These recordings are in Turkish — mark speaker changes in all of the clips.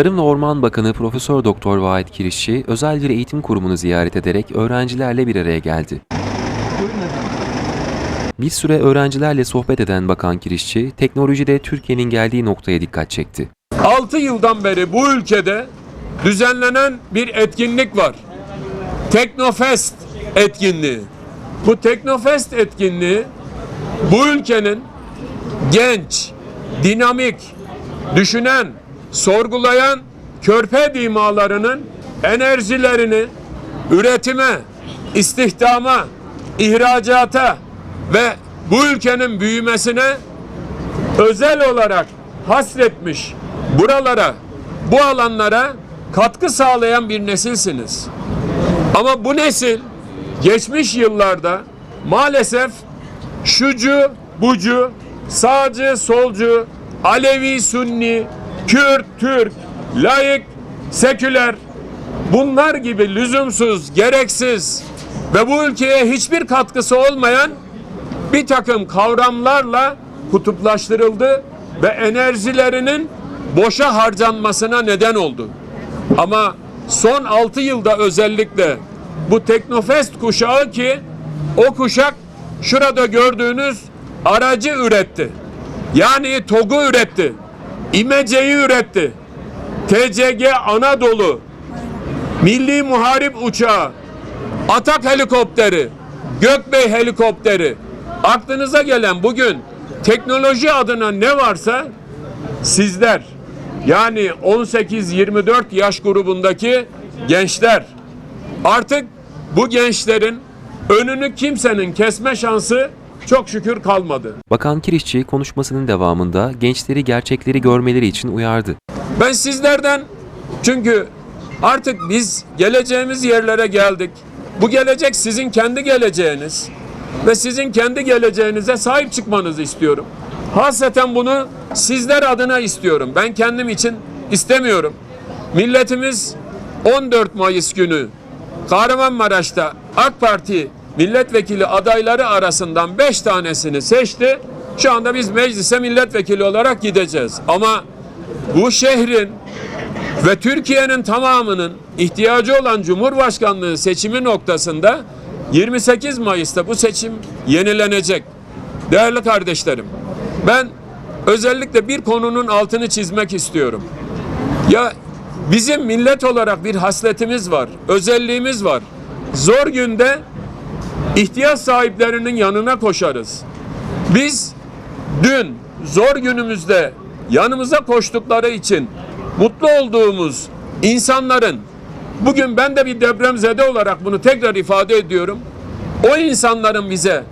Speaker 1: Tarım ve Orman Bakanı Profesör Doktor Vahit Kirişçi özel bir eğitim kurumunu ziyaret ederek öğrencilerle bir araya geldi. Bir süre öğrencilerle sohbet eden Bakan Kirişçi, teknolojide Türkiye'nin geldiği noktaya dikkat çekti.
Speaker 2: 6 yıldan beri bu ülkede düzenlenen bir etkinlik var. Teknofest etkinliği. Bu Teknofest etkinliği bu ülkenin genç, dinamik, düşünen, sorgulayan körpe dimalarının enerjilerini üretime, istihdama, ihracata ve bu ülkenin büyümesine özel olarak hasretmiş buralara, bu alanlara katkı sağlayan bir nesilsiniz. Ama bu nesil geçmiş yıllarda maalesef şucu, bucu, sağcı, solcu, Alevi, Sunni, Kürt, Türk, laik, seküler bunlar gibi lüzumsuz, gereksiz ve bu ülkeye hiçbir katkısı olmayan bir takım kavramlarla kutuplaştırıldı ve enerjilerinin boşa harcanmasına neden oldu. Ama son 6 yılda özellikle bu Teknofest kuşağı ki o kuşak şurada gördüğünüz aracı üretti. Yani TOG'u üretti. İmece'yi üretti. TCG Anadolu, Milli Muharip Uçağı, Atak helikopteri, Gökbey helikopteri, aklınıza gelen bugün teknoloji adına ne varsa sizler yani 18-24 yaş grubundaki gençler artık bu gençlerin önünü kimsenin kesme şansı çok şükür kalmadı.
Speaker 1: Bakan Kirişçi konuşmasının devamında gençleri gerçekleri görmeleri için uyardı.
Speaker 2: Ben sizlerden çünkü artık biz geleceğimiz yerlere geldik. Bu gelecek sizin kendi geleceğiniz ve sizin kendi geleceğinize sahip çıkmanızı istiyorum. Hasreten bunu sizler adına istiyorum. Ben kendim için istemiyorum. Milletimiz 14 Mayıs günü Kahramanmaraş'ta AK Parti milletvekili adayları arasından 5 tanesini seçti. Şu anda biz meclise milletvekili olarak gideceğiz. Ama bu şehrin ve Türkiye'nin tamamının ihtiyacı olan Cumhurbaşkanlığı seçimi noktasında 28 Mayıs'ta bu seçim yenilenecek. Değerli kardeşlerim, ben özellikle bir konunun altını çizmek istiyorum. Ya bizim millet olarak bir hasletimiz var, özelliğimiz var. Zor günde ihtiyaç sahiplerinin yanına koşarız. Biz dün zor günümüzde yanımıza koştukları için mutlu olduğumuz insanların bugün ben de bir depremzede olarak bunu tekrar ifade ediyorum. O insanların bize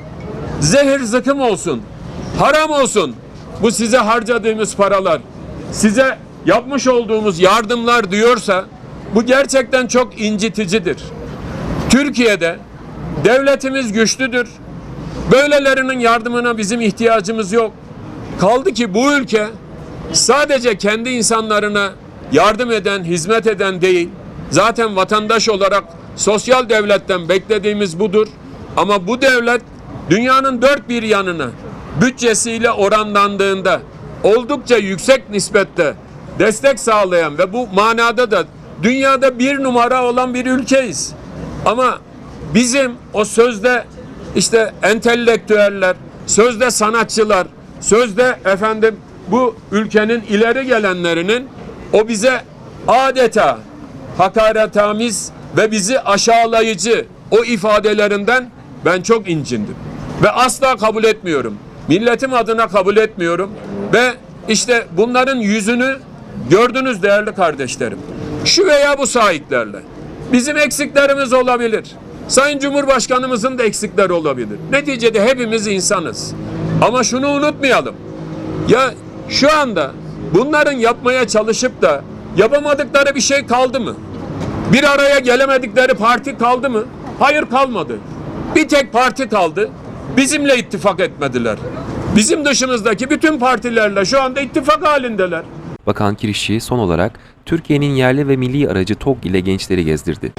Speaker 2: zehir zıkım olsun, haram olsun bu size harcadığımız paralar, size yapmış olduğumuz yardımlar diyorsa bu gerçekten çok inciticidir. Türkiye'de devletimiz güçlüdür. Böylelerinin yardımına bizim ihtiyacımız yok. Kaldı ki bu ülke sadece kendi insanlarına yardım eden, hizmet eden değil. Zaten vatandaş olarak sosyal devletten beklediğimiz budur. Ama bu devlet dünyanın dört bir yanını bütçesiyle oranlandığında oldukça yüksek nispette destek sağlayan ve bu manada da dünyada bir numara olan bir ülkeyiz. Ama bizim o sözde işte entelektüeller, sözde sanatçılar, sözde efendim bu ülkenin ileri gelenlerinin o bize adeta hakaretamiz ve bizi aşağılayıcı o ifadelerinden ben çok incindim. Ve asla kabul etmiyorum. Milletim adına kabul etmiyorum. Ve işte bunların yüzünü gördünüz değerli kardeşlerim. Şu veya bu sahiplerle. Bizim eksiklerimiz olabilir. Sayın Cumhurbaşkanımızın da eksikleri olabilir. Neticede hepimiz insanız. Ama şunu unutmayalım. Ya şu anda bunların yapmaya çalışıp da yapamadıkları bir şey kaldı mı? Bir araya gelemedikleri parti kaldı mı? Hayır kalmadı. Bir tek parti kaldı. Bizimle ittifak etmediler. Bizim dışımızdaki bütün partilerle şu anda ittifak halindeler.
Speaker 1: Bakan Kirişçi son olarak Türkiye'nin yerli ve milli aracı TOG ile gençleri gezdirdi.